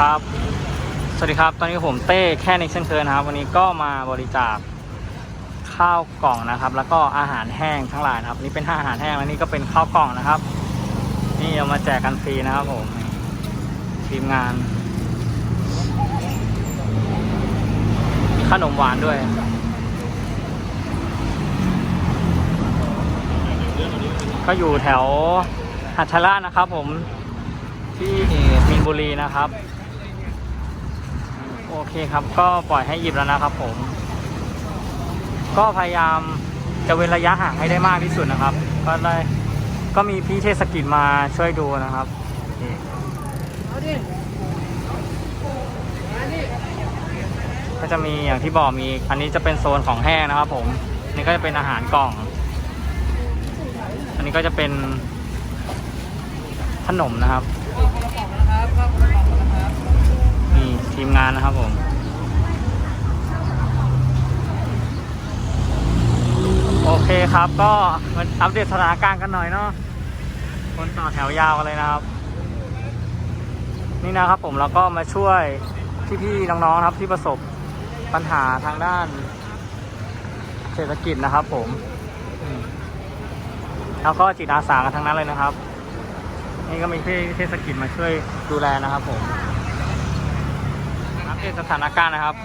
ครับ สวัสดีครับ ตอนนี้ผมเต้แค่นิกเช่นเคยนะครับ วันนี้ก็มาบริจาคข้าวกล่องนะครับ แล้วก็อาหารแห้งทั้งหลายนะครับ นี่เป็นอาหารแห้งแล้วนี่ก็เป็นข้าวกล่องนะครับ นี่เอามาแจกกันฟรีนะครับผมทีมงานมีขนมหวานด้วยก็อยู่แถวหัทยราชนะครับผมที่มีนบุรีนะครับ โอเคครับ ก็ปล่อยให้หยิบแล้วนะครับผม ก็พยายามจะเว้นระยะห่างให้ได้มากที่สุดนะครับ ก็ได้ก็มีพี่เทศกิจมาช่วยดูนะครับก็จะมีอย่างที่บอกมี อันนี้จะเป็นโซนของแห้งนะครับ ผมนี่ก็จะเป็นอาหารกล่อง อันนี้ก็จะเป็นขนมนะครับ ทีมงานนะครับผมโอเคครับก็มาอัปเดตสถานการณ์กันหน่อยเนาะคนต่อแถวยาวกันเลยนะครับ นี่นะครับผมแล้วก็มาช่วยพี่ๆน้องๆครับที่ประสบปัญหาทางด้าน เศรษฐกิจนะครับ ผม แล้วก็จิตอาสากันทั้งนั้นเลยนะครับ นี่ก็มีพี่เทศกิจมาช่วยดูแลนะครับ ผม สถานการณ์นะครับ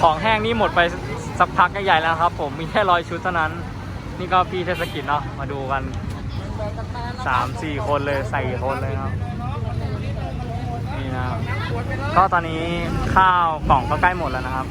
ของแห้งนี่หมดไปสักพักใหญ่ๆแล้วครับ ผมมีแค่ร้อยชุดเท่านั้น นี่ก็พี่เทศกิจเนาะมาดูกันสามสี่คนเลยใส่คนเลยครับนี่นะครับก็ตอนนี้ข้าวกล่องก็ใกล้หมดแล้วนะครับ